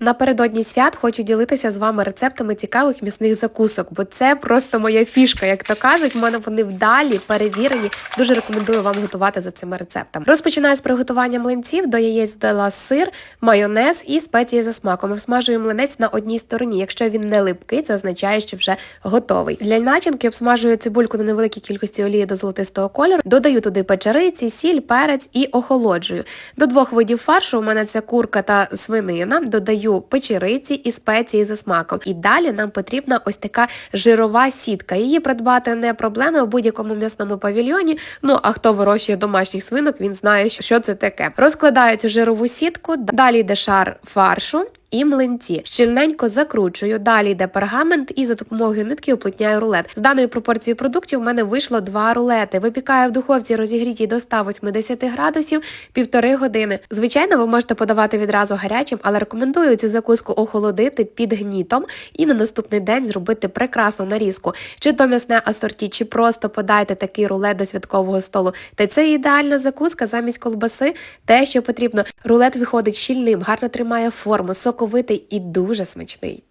Напередодні свят хочу ділитися з вами рецептами цікавих м'ясних закусок, бо це просто моя фішка, як то кажуть. В мене вони вдалі, перевірені. Дуже рекомендую вам готувати за цими рецептами. Розпочинаю з приготування млинців. До яєць додала сир, майонез і спеції за смаком. Обсмажую млинець на одній стороні. Якщо він не липкий, це означає, що вже готовий. Для начинки обсмажую цибульку на невеликій кількості олії до золотистого кольору. Додаю туди печериці, сіль, перець і охолоджую. До двох видів фаршу у мене це курка та свинина. Додаю печериці і спеції за смаком. І далі нам потрібна ось така жирова сітка. Її придбати не проблема в будь-якому м'ясному павільйоні. Ну а хто вирощує домашніх свинок, він знає, що це таке. Розкладаю жирову сітку, далі йде шар фаршу. І млинці щільненько закручую. Далі йде пергамент і за допомогою нитки уплотняю рулет. З даною пропорцією продуктів у мене вийшло два рулети. Випікаю в духовці розігрітій до 180 градусів півтори години. Звичайно, ви можете подавати відразу гарячим, але рекомендую цю закуску охолодити під гнітом і на наступний день зробити прекрасну нарізку. Чи то м'ясне асорті, чи просто подайте такий рулет до святкового столу. Та це ідеальна закуска замість колбаси. Те, що потрібно. Рулет виходить щільним, гарно тримає форму, соковитий і дуже смачний.